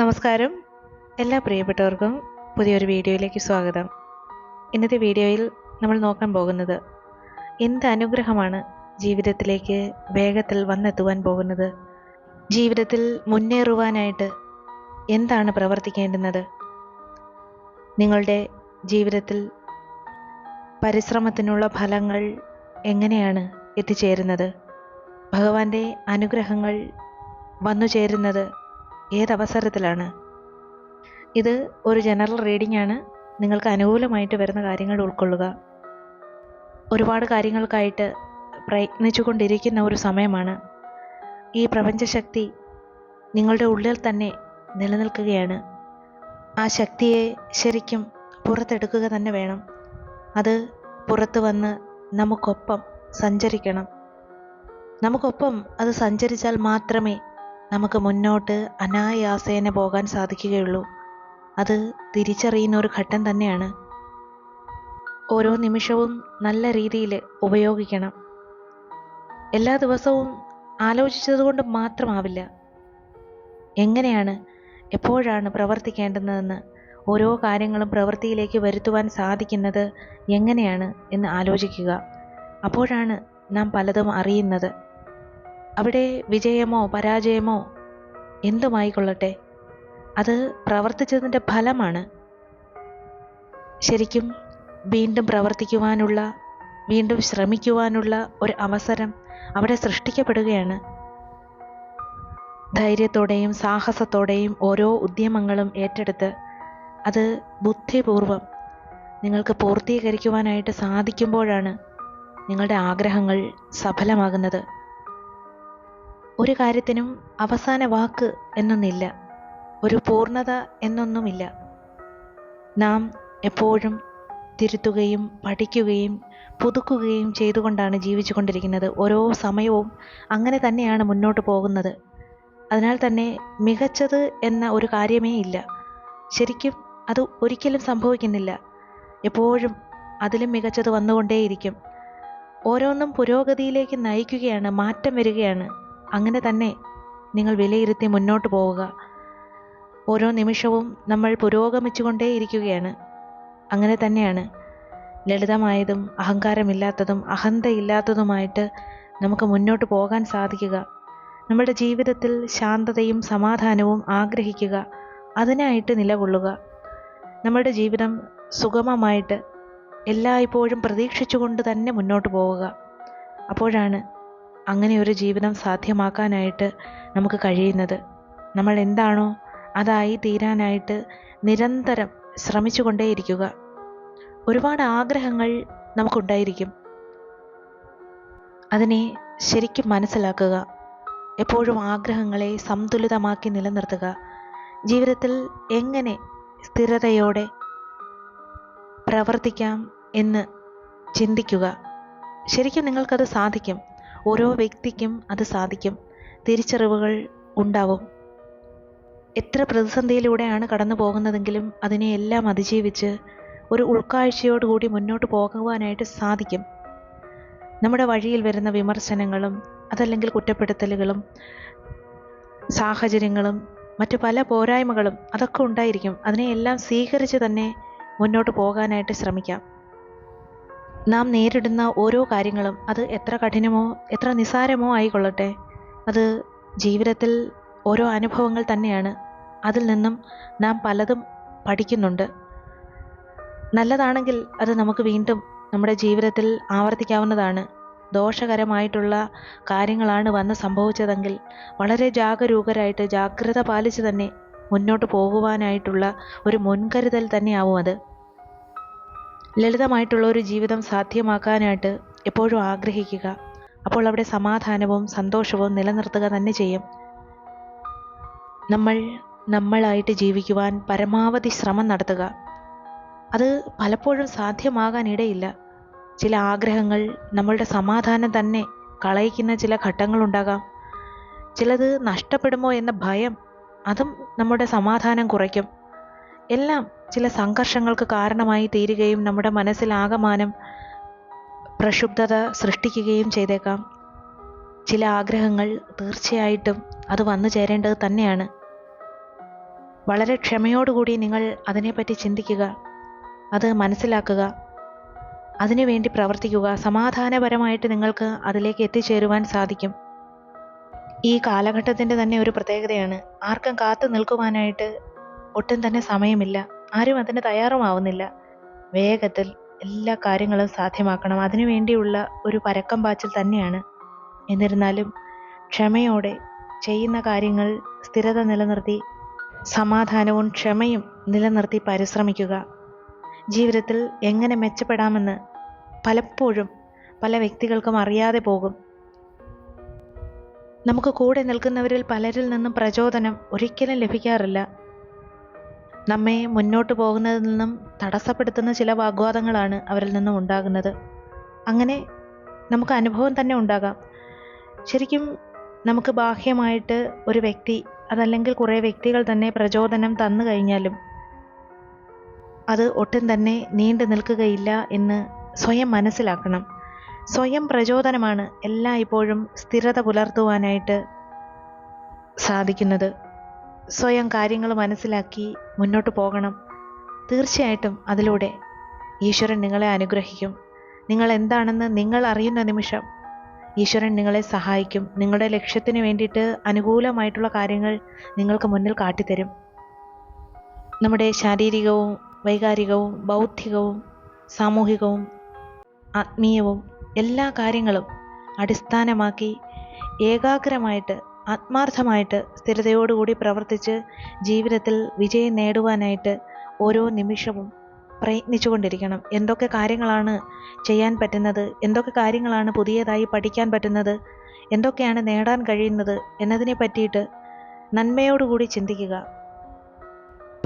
നമസ്കാരം. എല്ലാ പ്രിയപ്പെട്ടവർക്കും പുതിയൊരു വീഡിയോയിലേക്ക് സ്വാഗതം. ഇന്നത്തെ വീഡിയോയിൽ നമ്മൾ നോക്കാൻ പോകുന്നത് എന്ത് അനുഗ്രഹമാണ് ജീവിതത്തിലേക്ക് വേഗത്തിൽ വന്നെത്തുവാൻ പോകുന്നത്? ജീവിതത്തിൽ മുന്നേറുവാനായിട്ട് എന്താണ് പ്രവർത്തിക്കേണ്ടുന്നത്? നിങ്ങളുടെ ജീവിതത്തിൽ പരിശ്രമത്തിനുള്ള ഫലങ്ങൾ എങ്ങനെയാണ് എത്തിച്ചേരുന്നത്? ഭഗവാന്റെ അനുഗ്രഹങ്ങൾ വന്നു ചേരുന്നത് ഏതവസരത്തിലാണ്? ഇത് ഒരു ജനറൽ റീഡിംഗ് ആണ്. നിങ്ങൾക്ക് അനുകൂലമായിട്ട് വരുന്ന കാര്യങ്ങൾ ഉൾക്കൊള്ളുക. ഒരുപാട് കാര്യങ്ങൾക്കായിട്ട് പ്രയത്നിച്ചുകൊണ്ടിരിക്കുന്ന ഒരു സമയമാണ്. ഈ പ്രപഞ്ചശക്തി നിങ്ങളുടെ ഉള്ളിൽ തന്നെ നിലനിൽക്കുകയാണ്. ആ ശക്തിയെ ശരിക്കും പുറത്തെടുക്കുക തന്നെ വേണം. അത് പുറത്തു വന്ന് നമുക്കൊപ്പം സഞ്ചരിക്കണം. നമുക്കൊപ്പം അത് സഞ്ചരിച്ചാൽ മാത്രമേ നമുക്ക് മുന്നോട്ട് അനായാസേന പോകാൻ സാധിക്കുകയുള്ളൂ. അത് തിരിച്ചറിയുന്ന ഒരു ഘട്ടം തന്നെയാണ്. ഓരോ നിമിഷവും നല്ല രീതിയിൽ ഉപയോഗിക്കണം. എല്ലാ ദിവസവും ആലോചിച്ചതുകൊണ്ട് മാത്രമാവില്ല. എങ്ങനെയാണ് എപ്പോഴാണ് പ്രവർത്തിക്കേണ്ടുന്നതെന്ന് ഓരോ കാര്യങ്ങളും പ്രവൃത്തിയിലേക്ക് വരുത്തുവാൻ സാധിക്കുന്നത് എങ്ങനെയാണ് എന്ന് ആലോചിക്കുക. അപ്പോഴാണ് നാം പലതും അറിയുന്നത്. അവിടെ വിജയമോ പരാജയമോ എന്തുമായിക്കൊള്ളട്ടെ? അത് പ്രവർത്തിച്ചതിന്റെ ഫലമാണ്. ശരിക്കും വീണ്ടും പ്രവർത്തിക്കുവാനുള്ള വീണ്ടും ശ്രമിക്കുവാനുള്ള ഒരു അവസരം അവിടെ സൃഷ്ടിക്കപ്പെടുകയാണ്. ധൈര്യത്തോടെയും സാഹസത്തോടെയും ഓരോ ഉദ്യമങ്ങളും ഏറ്റെടുത്ത് അത് ബുദ്ധിപൂർവം നിങ്ങൾക്ക് പൂർത്തീകരിക്കുവാനായിട്ട് സാധിക്കുമ്പോഴാണ് നിങ്ങളുടെ ആഗ്രഹങ്ങൾ സഫലമാകുന്നത്. ഒരു കാര്യത്തിനും അവസാന വാക്ക് എന്നൊന്നില്ല ഒരു പൂർണത എന്നൊന്നുമില്ല. നാം എപ്പോഴും തിരുത്തുകയും പഠിക്കുകയും പുതുക്കുകയും ചെയ്തുകൊണ്ടാണ് ജീവിച്ചു കൊണ്ടിരിക്കുന്നത് ഓരോ സമയവും അങ്ങനെ തന്നെയാണ് മുന്നോട്ട് പോകുന്നത്. അതിനാൽ തന്നെ മികച്ചത് എന്ന ഒരു കാര്യമേ ഇല്ല. ശരിക്കും അത് ഒരിക്കലും സംഭവിക്കുന്നില്ല. എപ്പോഴും അതിലും മികച്ചത് വന്നുകൊണ്ടേയിരിക്കും. ഓരോന്നും പുരോഗതിയിലേക്ക് നയിക്കുകയാണ് മാറ്റം വരികയാണ്. അങ്ങനെ തന്നെ നിങ്ങൾ വിലയിരുത്തി മുന്നോട്ട് പോവുക. ഓരോ നിമിഷവും നമ്മൾ പുരോഗമിച്ചുകൊണ്ടേയിരിക്കുകയാണ്. അങ്ങനെ തന്നെയാണ്. ലളിതമായതും അഹങ്കാരമില്ലാത്തതും അഹന്തയില്ലാത്തതുമായിട്ട് നമുക്ക് മുന്നോട്ട് പോകാൻ സാധിക്കുക. നമ്മുടെ ജീവിതത്തിൽ ശാന്തതയും സമാധാനവും ആഗ്രഹിക്കുക. അതിനായിട്ട് നിലകൊള്ളുക. നമ്മുടെ ജീവിതം സുഗമമായിട്ട് എല്ലായ്പ്പോഴും പ്രതീക്ഷിച്ചുകൊണ്ട് തന്നെ മുന്നോട്ട് പോവുക. അപ്പോഴാണ് അങ്ങനെ ഒരു ജീവിതം സാധ്യമാക്കാനായിട്ട് നമുക്ക് കഴിയുന്നത്. നമ്മൾ എന്താണോ അതായി തീരാനായിട്ട് നിരന്തരം ശ്രമിച്ചു കൊണ്ടേയിരിക്കുക ഒരുപാട് ആഗ്രഹങ്ങൾ നമുക്കുണ്ടായിരിക്കും. അതിനെ ശരിക്കും മനസ്സിലാക്കുക. എപ്പോഴും ആഗ്രഹങ്ങളെ സന്തുലിതമാക്കി നിലനിർത്തുക. ജീവിതത്തിൽ എങ്ങനെ സ്ഥിരതയോടെ പ്രവർത്തിക്കാം എന്ന് ചിന്തിക്കുക. ശരിക്കും നിങ്ങൾക്കത് സാധിക്കും. ഓരോ വ്യക്തിക്കും അത് സാധിക്കും. തിരിച്ചറിവുകൾ ഉണ്ടാവും. എത്ര പ്രതിസന്ധിയിലൂടെയാണ് കടന്നു പോകുന്നതെങ്കിലും അതിനെ എല്ലാം അതിജീവിച്ച് ഒരു ഉൾക്കാഴ്ചയോടുകൂടി മുന്നോട്ട് പോകുവാനായിട്ട് സാധിക്കും. നമ്മുടെ വഴിയിൽ വരുന്ന വിമർശനങ്ങളും അതല്ലെങ്കിൽ കുറ്റപ്പെടുത്തലുകളും സാഹചര്യങ്ങളും മറ്റു പല പോരായ്മകളും അതൊക്കെ ഉണ്ടായിരിക്കും. അതിനെയെല്ലാം സ്വീകരിച്ച് തന്നെ മുന്നോട്ട് പോകാനായിട്ട് ശ്രമിക്കാം. നാം നേരിടുന്ന ഓരോ കാര്യങ്ങളും അത് എത്ര കഠിനമോ എത്ര നിസാരമോ ആയിക്കൊള്ളട്ടെ. അത് ജീവിതത്തിൽ ഓരോ അനുഭവങ്ങൾ തന്നെയാണ്. അതിൽ നിന്നും നാം പലതും പഠിക്കുന്നുണ്ട്. നല്ലതാണെങ്കിൽ അത് നമുക്ക് വീണ്ടും നമ്മുടെ ജീവിതത്തിൽ ആവർത്തിക്കാവുന്നതാണ്. ദോഷകരമായിട്ടുള്ള കാര്യങ്ങളാണ് വന്ന് സംഭവിച്ചതെങ്കിൽ വളരെ ജാഗരൂകരായിട്ട് ജാഗ്രത പാലിച്ച് തന്നെ മുന്നോട്ട് പോകുവാനായിട്ടുള്ള ഒരു മുൻകരുതൽ തന്നെയാവും അത്. ലളിതമായിട്ടുള്ള ഒരു ജീവിതം സാധ്യമാക്കാനായിട്ട് എപ്പോഴും ആഗ്രഹിക്കുക. അപ്പോൾ അവിടെ സമാധാനവും സന്തോഷവും നിലനിർത്തുക തന്നെ ചെയ്യും. നമ്മൾ നമ്മളായിട്ട് ജീവിക്കുവാൻ പരമാവധി ശ്രമം നടത്തുക. അത് പലപ്പോഴും സാധ്യമാകാനിടയില്ല. ചില ആഗ്രഹങ്ങൾ നമ്മളുടെ സമാധാനം തന്നെ കളയിക്കുന്ന ചില ഘട്ടങ്ങളുണ്ടാകാം. ചിലത് നഷ്ടപ്പെടുമോ എന്ന ഭയം അതും നമ്മുടെ സമാധാനം കുറയ്ക്കും. എല്ലാം ചില സംഘർഷങ്ങൾക്ക് കാരണമായി തീരുകയും നമ്മുടെ മനസ്സിലാകമാനം പ്രക്ഷുബ്ധത സൃഷ്ടിക്കുകയും ചെയ്തേക്കാം. ചില ആഗ്രഹങ്ങൾ തീർച്ചയായിട്ടും അത് വന്നു ചേരേണ്ടത് തന്നെയാണ്. വളരെ ക്ഷമയോടുകൂടി നിങ്ങൾ അതിനെപ്പറ്റി ചിന്തിക്കുക അത് മനസ്സിലാക്കുക അതിനുവേണ്ടി പ്രവർത്തിക്കുക. സമാധാനപരമായിട്ട് നിങ്ങൾക്ക് അതിലേക്ക് എത്തിച്ചേരുവാൻ സാധിക്കും. ഈ കാലഘട്ടത്തിന്റെ തന്നെ ഒരു പ്രത്യേകതയാണ്. ആർക്കും കാത്തു നിൽക്കുവാനായിട്ട് ഒട്ടും തന്നെ സമയമില്ല. ആരും അതിന് തയ്യാറുമാവുന്നില്ല. വേഗത്തിൽ എല്ലാ കാര്യങ്ങളും സാധ്യമാക്കണം. അതിനു വേണ്ടിയുള്ള ഒരു പരക്കം പാച്ചിൽ തന്നെയാണ്. എന്നിരുന്നാലും ക്ഷമയോടെ ചെയ്യുന്ന കാര്യങ്ങൾ സ്ഥിരത നിലനിർത്തി സമാധാനവും ക്ഷമയും നിലനിർത്തി പരിശ്രമിക്കുക. ജീവിതത്തിൽ എങ്ങനെ മെച്ചപ്പെടാമെന്ന് പലപ്പോഴും പല വ്യക്തികൾക്കും അറിയാതെ പോകും. നമുക്ക് കൂടെ നിൽക്കുന്നവരിൽ പലരിൽ നിന്നും പ്രചോദനം ഒരിക്കലും ലഭിക്കാറില്ല. നമ്മെ മുന്നോട്ട് പോകുന്നതിൽ നിന്നും തടസ്സപ്പെടുത്തുന്ന ചില വാഗ്വാദങ്ങളാണ് അവരിൽ നിന്നും ഉണ്ടാകുന്നത്. അങ്ങനെ നമുക്ക് അനുഭവം തന്നെ ഉണ്ടാകാം. ശരിക്കും നമുക്ക് ബാഹ്യമായിട്ട് ഒരു വ്യക്തി അതല്ലെങ്കിൽ കുറേ വ്യക്തികൾ തന്നെ പ്രചോദനം തന്നു കഴിഞ്ഞാലും അത് ഒട്ടും തന്നെ നീണ്ടു നിൽക്കുകയില്ല എന്ന് സ്വയം മനസ്സിലാക്കണം. സ്വയം പ്രചോദനമാണ് എല്ലായ്പ്പോഴും സ്ഥിരത പുലർത്തുവാനായിട്ട് സാധിക്കുന്നത്. സ്വയം കാര്യങ്ങൾ മനസ്സിലാക്കി മുന്നോട്ട് പോകണം. തീർച്ചയായിട്ടും അതിലൂടെ ഈശ്വരൻ നിങ്ങളെ അനുഗ്രഹിക്കും. നിങ്ങൾ എന്താണെന്ന് നിങ്ങൾ അറിയുന്ന നിമിഷം ഈശ്വരൻ നിങ്ങളെ സഹായിക്കും. നിങ്ങളുടെ ലക്ഷ്യത്തിന് വേണ്ടിയിട്ട് അനുകൂലമായിട്ടുള്ള കാര്യങ്ങൾ നിങ്ങൾക്ക് മുന്നിൽ കാട്ടിത്തരും. നമ്മുടെ ശാരീരികവും വൈകാരികവും ബൗദ്ധികവും സാമൂഹികവും ആത്മീയവും എല്ലാ കാര്യങ്ങളും അടിസ്ഥാനമാക്കി ഏകാഗ്രമായിട്ട് ആത്മാർത്ഥമായിട്ട് സ്ഥിരതയോടുകൂടി പ്രവർത്തിച്ച് ജീവിതത്തിൽ വിജയം നേടുവാനായിട്ട് ഓരോ നിമിഷവും പ്രയത്നിച്ചുകൊണ്ടിരിക്കണം എന്തൊക്കെ കാര്യങ്ങളാണ് ചെയ്യാൻ പറ്റുന്നത്? എന്തൊക്കെ കാര്യങ്ങളാണ് പുതിയതായി പഠിക്കാൻ പറ്റുന്നത്? എന്തൊക്കെയാണ് നേടാൻ കഴിയുന്നത്? എന്നതിനെ പറ്റിയിട്ട് നന്മയോടുകൂടി ചിന്തിക്കുക.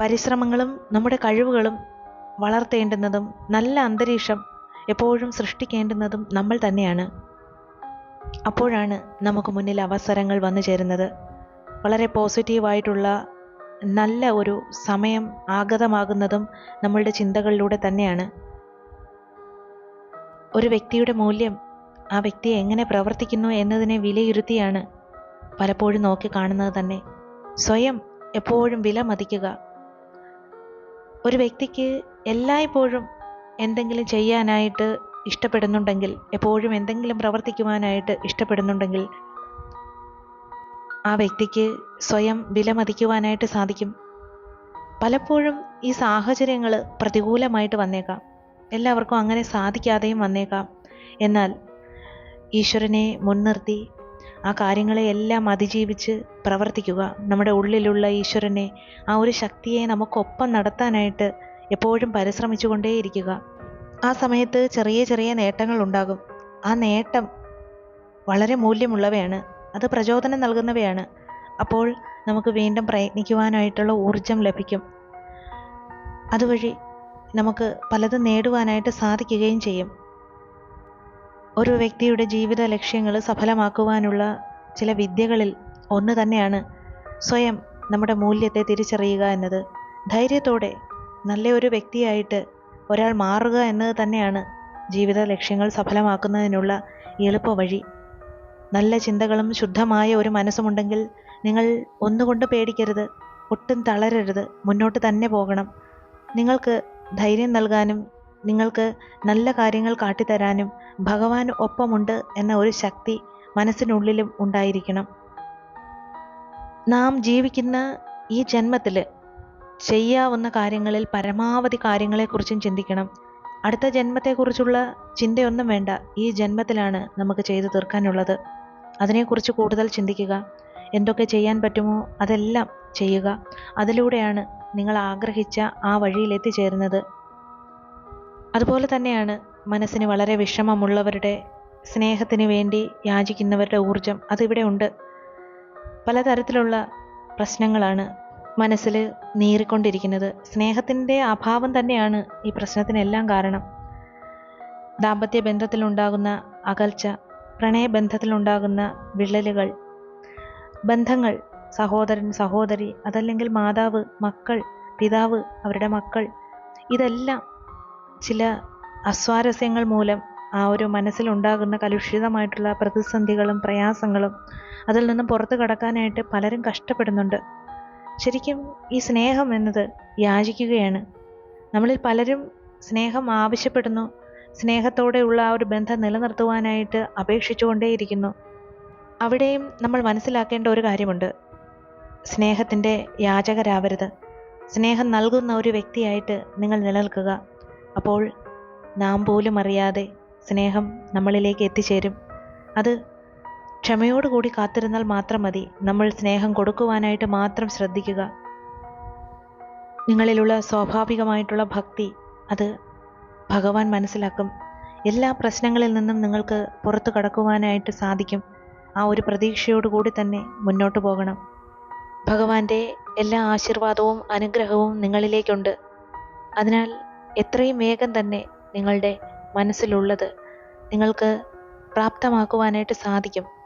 പരിശ്രമങ്ങളും നമ്മുടെ കഴിവുകളും വളർത്തേണ്ടുന്നതും നല്ല അന്തരീക്ഷം എപ്പോഴും സൃഷ്ടിക്കേണ്ടുന്നതും നമ്മൾ തന്നെയാണ്. അപ്പോഴാണ് നമുക്ക് മുന്നിൽ അവസരങ്ങൾ വന്നു ചേരുന്നത്. വളരെ പോസിറ്റീവായിട്ടുള്ള നല്ല ഒരു സമയം ആഗതമാകുന്നതും നമ്മളുടെ ചിന്തകളിലൂടെ തന്നെയാണ്. ഒരു വ്യക്തിയുടെ മൂല്യം ആ വ്യക്തി എങ്ങനെ പ്രവർത്തിക്കുന്നു എന്നതിനെ വിലയിരുത്തിയാണ് പലപ്പോഴും നോക്കി കാണുന്നത് തന്നെ. സ്വയം എപ്പോഴും വില മതിക്കുക. ഒരു വ്യക്തിക്ക് എല്ലായ്പ്പോഴും എന്തെങ്കിലും ചെയ്യാനായിട്ട് ഇഷ്ടപ്പെടുന്നുണ്ടെങ്കിൽ എപ്പോഴും എന്തെങ്കിലും പ്രവർത്തിക്കുവാനായിട്ട് ഇഷ്ടപ്പെടുന്നുണ്ടെങ്കിൽ ആ വ്യക്തിക്ക് സ്വയം വിലമതിക്കുവാനായിട്ട് സാധിക്കും. പലപ്പോഴും ഈ സാഹചര്യങ്ങൾ പ്രതികൂലമായിട്ട് വന്നേക്കാം. എല്ലാവർക്കും അങ്ങനെ സാധിക്കാതെയും വന്നേക്കാം. എന്നാൽ ഈശ്വരനെ മുൻനിർത്തി ആ കാര്യങ്ങളെ എല്ലാം അതിജീവിച്ച് പ്രവർത്തിക്കുക. നമ്മുടെ ഉള്ളിലുള്ള ഈശ്വരനെ ആ ഒരു ശക്തിയെ നമുക്കൊപ്പം നടത്താനായിട്ട് എപ്പോഴും പരിശ്രമിച്ചുകൊണ്ടേയിരിക്കുക. ആ സമയത്ത് ചെറിയ ചെറിയ നേട്ടങ്ങൾ ഉണ്ടാകും ആ നേട്ടം വളരെ മൂല്യമുള്ളവയാണ്. അത് പ്രചോദനം നൽകുന്നവയാണ്. അപ്പോൾ നമുക്ക് വീണ്ടും പ്രയത്നിക്കുവാനായിട്ടുള്ള ഊർജം ലഭിക്കും. അതുവഴി നമുക്ക് പലതും നേടുവാനായിട്ട് സാധിക്കുകയും ചെയ്യും. ഒരു വ്യക്തിയുടെ ജീവിത ലക്ഷ്യങ്ങൾ സഫലമാക്കുവാനുള്ള ചില വിദ്യകളിൽ ഒന്ന് തന്നെയാണ് സ്വയം നമ്മുടെ മൂല്യത്തെ തിരിച്ചറിയുക എന്നത്. ധൈര്യത്തോടെ നല്ല ഒരു വ്യക്തിയായിട്ട് ഒരാൾ മാറുക എന്നത് തന്നെയാണ് ജീവിത ലക്ഷ്യങ്ങൾ സഫലമാക്കുന്നതിനുള്ള എളുപ്പ വഴി നല്ല ചിന്തകളും ശുദ്ധമായ ഒരു മനസ്സുമുണ്ടെങ്കിൽ നിങ്ങൾ ഒന്നുകൊണ്ട് പേടിക്കരുത് ഒട്ടും തളരരുത് മുന്നോട്ട് തന്നെ പോകണം. നിങ്ങൾക്ക് ധൈര്യം നൽകാനും നിങ്ങൾക്ക് നല്ല കാര്യങ്ങൾ കാട്ടിത്തരാനും ഭഗവാൻ ഒപ്പമുണ്ട് എന്ന ഒരു ശക്തി മനസ്സിനുള്ളിലും ഉണ്ടായിരിക്കണം. നാം ജീവിക്കുന്ന ഈ ജന്മത്തിൽ ചെയ്യാവുന്ന കാര്യങ്ങളിൽ പരമാവധി കാര്യങ്ങളെക്കുറിച്ചും ചിന്തിക്കണം. അടുത്ത ജന്മത്തെക്കുറിച്ചുള്ള ചിന്തയൊന്നും വേണ്ട. ഈ ജന്മത്തിലാണ് നമുക്ക് ചെയ്തു തീർക്കാനുള്ളത്. അതിനെക്കുറിച്ച് കൂടുതൽ ചിന്തിക്കുക. എന്തൊക്കെ ചെയ്യാൻ പറ്റുമോ അതെല്ലാം ചെയ്യുക. അതിലൂടെയാണ് നിങ്ങൾ ആഗ്രഹിച്ച ആ വഴിയിൽ എത്തിച്ചേരുന്നത് അതുപോലെ തന്നെയാണ് മനസ്സിന് വളരെ വിഷമമുള്ളവരുടെ സ്നേഹത്തിന് വേണ്ടി യാചിക്കുന്നവരുടെ ഊർജം അതിവിടെ ഉണ്ട്. പലതരത്തിലുള്ള പ്രശ്നങ്ങളാണ് മനസ്സിൽ നീറിക്കൊണ്ടിരിക്കുന്നത്. സ്നേഹത്തിന്റെ അഭാവം തന്നെയാണ് ഈ പ്രശ്നത്തിനെല്ലാം കാരണം. ദാമ്പത്യ ബന്ധത്തിലുണ്ടാകുന്ന അകൽച്ച പ്രണയബന്ധത്തിലുണ്ടാകുന്ന വിള്ളലുകൾ ബന്ധങ്ങൾ സഹോദരൻ സഹോദരി അതല്ലെങ്കിൽ മാതാവ് മക്കൾ പിതാവ് അവരുടെ മക്കൾ ഇതെല്ലാം ചില അസ്വാരസ്യങ്ങൾ മൂലം ആ ഒരു മനസ്സിലുണ്ടാകുന്ന കലുഷിതമായിട്ടുള്ള പ്രതിസന്ധികളും പ്രയാസങ്ങളും അതിൽ നിന്നും പുറത്തു കടക്കാനായിട്ട് പലരും കഷ്ടപ്പെടുന്നുണ്ട്. ശരിക്കും ഈ സ്നേഹം എന്നത് യാചിക്കുകയാണ്. നമ്മളിൽ പലരും സ്നേഹം ആവശ്യപ്പെടുന്നു. സ്നേഹത്തോടെയുള്ള ആ ഒരു ബന്ധം നിലനിർത്തുവാനായിട്ട് അപേക്ഷിച്ചുകൊണ്ടേയിരിക്കുന്നു. അവിടെയും നമ്മൾ മനസ്സിലാക്കേണ്ട ഒരു കാര്യമുണ്ട്. സ്നേഹത്തിന്റെ യാചകരാവരുത്. സ്നേഹം നൽകുന്ന ഒരു വ്യക്തിയായിട്ട് നിങ്ങൾ നിലനിൽക്കുക. അപ്പോൾ നാം പോലും അറിയാതെ സ്നേഹം നമ്മളിലേക്ക് എത്തിച്ചേരും. അത് ക്ഷമയോടുകൂടി കാത്തിരുന്നാൽ മാത്രം മതി. നമ്മൾ സ്നേഹം കൊടുക്കുവാനായിട്ട് മാത്രം ശ്രദ്ധിക്കുക. നിങ്ങളിലുള്ള സ്വാഭാവികമായിട്ടുള്ള ഭക്തി അത് ഭഗവാൻ മനസ്സിലാക്കും. എല്ലാ പ്രശ്നങ്ങളിൽ നിന്നും നിങ്ങൾക്ക് പുറത്തു കടക്കുവാനായിട്ട് സാധിക്കും. ആ ഒരു പ്രതീക്ഷയോടുകൂടി തന്നെ മുന്നോട്ട് പോകണം. ഭഗവാന്റെ എല്ലാ ആശീർവാദവും അനുഗ്രഹവും നിങ്ങളിലേക്കുണ്ട്. അതിനാൽ എത്രയും വേഗം തന്നെ നിങ്ങളുടെ മനസ്സിലുള്ളത് നിങ്ങൾക്ക് പ്രാപ്തമാക്കുവാനായിട്ട് സാധിക്കും.